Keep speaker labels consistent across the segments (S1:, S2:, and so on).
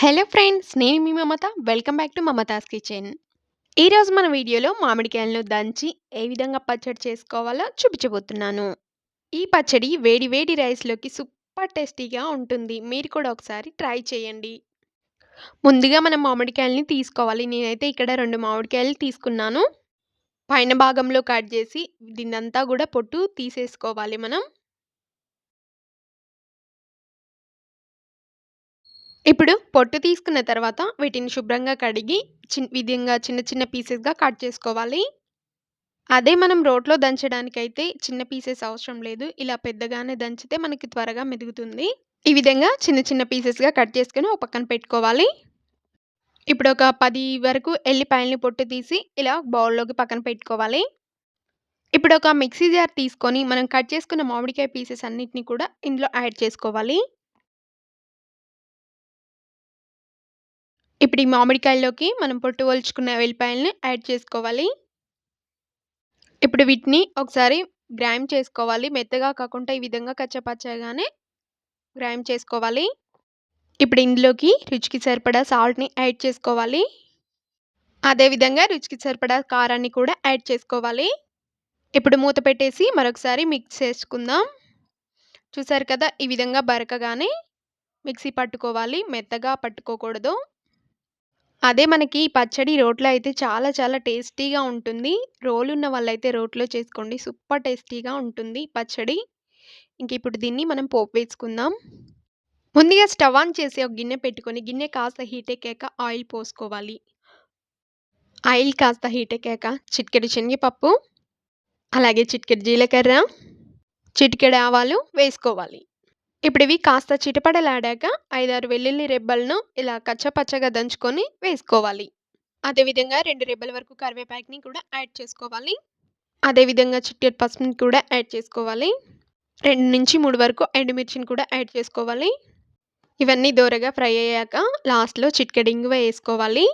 S1: Hello friends నేను మీ Mamata. Welcome back to Mamata's kitchen ఈరోజు మన వీడియోలో మామిడికాయలను దంచి ఏ విధంగా పచ్చడి చేసుకోవాలో చూపించబోతున్నాను. ఈ పచ్చడి వేడి వేడి రైస్లోకి సూపర్ టేస్టీగా ఉంటుంది. మీరు కూడా ఒకసారి ట్రై చేయండి. ముందుగా మనం మామిడికాయలని తీసుకోవాలి. నేనైతే ఇక్కడ రెండు మామిడికాయలు తీసుకున్నాను. పైన భాగంలో కట్ చేసి దీన్నంతా కూడా పొట్టు తీసేసుకోవాలి మనం. ఇప్పుడు పొట్టు తీసుకున్న తర్వాత వీటిని శుభ్రంగా కడిగి చిన్ విధంగా చిన్న చిన్న పీసెస్‌గా కట్ చేసుకోవాలి. అదే మనం రోట్లో దంచడానికైతే చిన్న పీసెస్ అవసరం లేదు. ఇలా పెద్దగానే దంచితే మనకి త్వరగా మెదుగుతుంది. ఈ విధంగా చిన్న చిన్న పీసెస్‌గా కట్ చేసుకుని ఒక పక్కన పెట్టుకోవాలి. ఇప్పుడు ఒక పది వరకు ఎల్లిపాయలని పొట్టు తీసి ఇలా బౌల్‌లోకి పక్కన పెట్టుకోవాలి. ఇప్పుడు ఒక మిక్సీ జార్ తీసుకొని మనం కట్ చేసుకున్న మామిడికాయ పీసెస్ అన్నిటిని కూడా ఇందులో యాడ్ చేసుకోవాలి. ఇప్పుడు ఈ మామిడికాయల్లోకి మనం పొట్టు వల్చుకున్న వెల్లిపాయలని యాడ్ చేసుకోవాలి. ఇప్పుడు వీటిని ఒకసారి గ్రైండ్ చేసుకోవాలి. మెత్తగా కాకుండా ఈ విధంగా కచ్చపచ్చగానే గ్రైండ్ చేసుకోవాలి. ఇప్పుడు ఇందులోకి రుచికి సరిపడా సాల్ట్‌ని యాడ్ చేసుకోవాలి. అదే విధంగా రుచికి సరిపడా కారాన్ని కూడా యాడ్ చేసుకోవాలి. ఇప్పుడు మూత పెట్టేసి మరొకసారి మిక్స్ చేసుకుందాం. చూసారు కదా! ఈ విధంగా బరకగానే మిక్సీ పట్టుకోవాలి. మెత్తగా పట్టుకోకూడదు. అదే మనకి ఈ పచ్చడి రోట్లో అయితే చాలా చాలా టేస్టీగా ఉంటుంది. రోలున్న వాళ్ళైతే రోట్లో చేసుకోండి. సూపర్ టేస్టీగా ఉంటుంది పచ్చడి. ఇంక ఇప్పుడు దీన్ని మనం పోపు వేసుకుందాం. ముందుగా స్టవ్ ఆన్ చేసి ఒక గిన్నె పెట్టుకొని గిన్నె కాస్త హీట్ ఎక్కాక ఆయిల్ పోసుకోవాలి. ఆయిల్ కాస్త హీట్ ఎక్కాక చిటికెడు శనగపప్పు, అలాగే చిటికెడు జీలకర్ర, చిటికెడు ఆవాలు వేసుకోవాలి. ఇప్పుడు ఇవి కాస్త చిటపడలాడాక ఐదారు వెల్లుల్లి రెబ్బలను ఇలా కచ్చపచ్చగా దంచుకొని వేసుకోవాలి. అదే విధంగా 2 రెబ్బల వరకు కరివేపాకుని కూడా యాడ్ చేసుకోవాలి. అదే విధంగా పసుపుని కూడా యాడ్ చేసుకోవాలి. 2-3 వరకు ఎండుమిర్చిని కూడా యాడ్ చేసుకోవాలి. ఇవన్నీ దోరగా ఫ్రై అయ్యాక లాస్ట్‌లో చిటికెడు ఇంగువ వేసుకోవాలి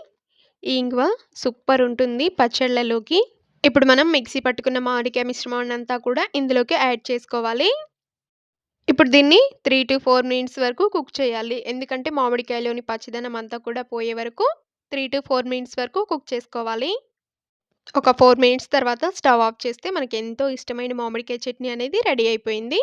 S1: ఈ ఇంగువ సూపర్ ఉంటుంది పచ్చళ్ళలోకి. ఇప్పుడు మనం మిక్సీ పట్టుకున్న మామిడికాయ మిశ్రమాన్నంతా కూడా ఇందులోకి యాడ్ చేసుకోవాలి. ఇప్పుడు దీన్ని 3-4 మినిట్స్ వరకు కుక్ చేయాలి. ఎందుకంటే మామిడికాయలోని పచ్చిదనం అంతా కూడా పోయే వరకు 3-4 మినిట్స్ వరకు కుక్ చేసుకోవాలి. ఒక ఫోర్ మినిట్స్ తర్వాత స్టవ్ ఆఫ్ చేస్తే మనకి ఎంతో ఇష్టమైన మామిడికాయ చట్నీ అనేది రెడీ అయిపోయింది.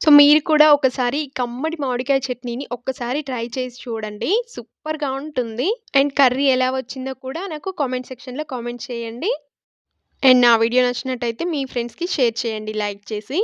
S1: సో, మీరు కూడా ఒకసారి కమ్మడి మామిడికాయ చట్నీని ఒక్కసారి ట్రై చేసి చూడండి. సూపర్‌గా ఉంటుంది. అండ్ కర్రీ ఎలా వచ్చిందో కూడా నాకు కామెంట్ సెక్షన్‌లో కామెంట్ చేయండి. అండ్ నా వీడియో నచ్చినట్టయితే మీ ఫ్రెండ్స్‌కి షేర్ చేయండి లైక్ చేసి.